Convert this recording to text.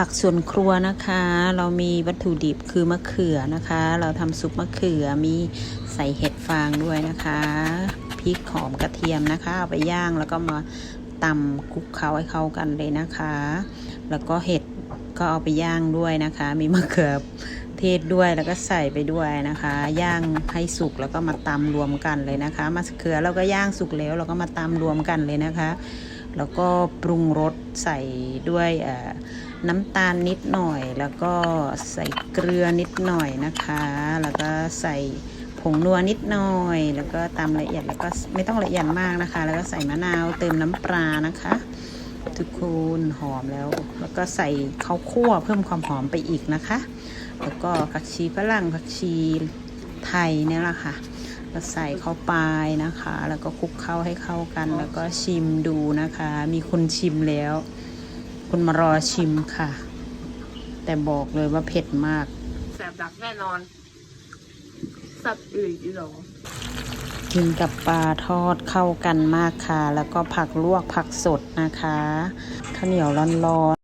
ผักสวนครัวนะคะ เรามีวัตถุดิบคือมะเขือนะคะ เราทำซุปมะเขือมีใส่เห็ดฟางด้วยนะคะพริกหอมกระเทียมนะคะเอาไปย่างแล้วก็มาตำคลุกเคล้าให้เข้ากันเลยนะคะ แล้วก็เห็ดก็เอาไปย่างด้วยนะคะ มีมะเขือเทศด้วยแล้วก็ใส่ไปด้วยนะคะ ย่างให้สุกแล้วก็มาตำรวมกันเลยนะคะมะเขือเราก็ย่างสุกแล้ว เราก็มาตำรวมกันเลยนะคะ แล้วก็ปรุงรสใส่ด้วยอ่อ น้ำตาลนิดหน่อย แล้วก็ใส่เกลือนิดหน่อยนะคะ แล้วก็ใส่ผงนัวนิดหน่อย แล้วก็ตามละเอียดแล้วก็ไม่ต้องละเอียดมากนะคะ แล้วก็ใส่มะนาวเติมน้ำปลานะคะ ทุกคนหอมแล้ว แล้วก็ใส่ข้าวคั่วเพิ่มความหอมไปอีกนะคะ แล้วก็ผักชีฝรั่งผักชีไทยเนี่ยแหละค่ะก็ใส่เข้าไปนะคะ แล้วก็คลุกเข้าให้เข้ากัน แล้วก็ชิมดูนะคะ มีคนชิมแล้ว คุณมารอชิมค่ะ แต่บอกเลยว่าเผ็ดมาก แสบดักแน่นอน สับอื่นอีหรอกินกับปลาทอดเข้ากันมากค่ะ แล้วก็ผักลวกผักสดนะคะข้าวเหนียวร้อนๆ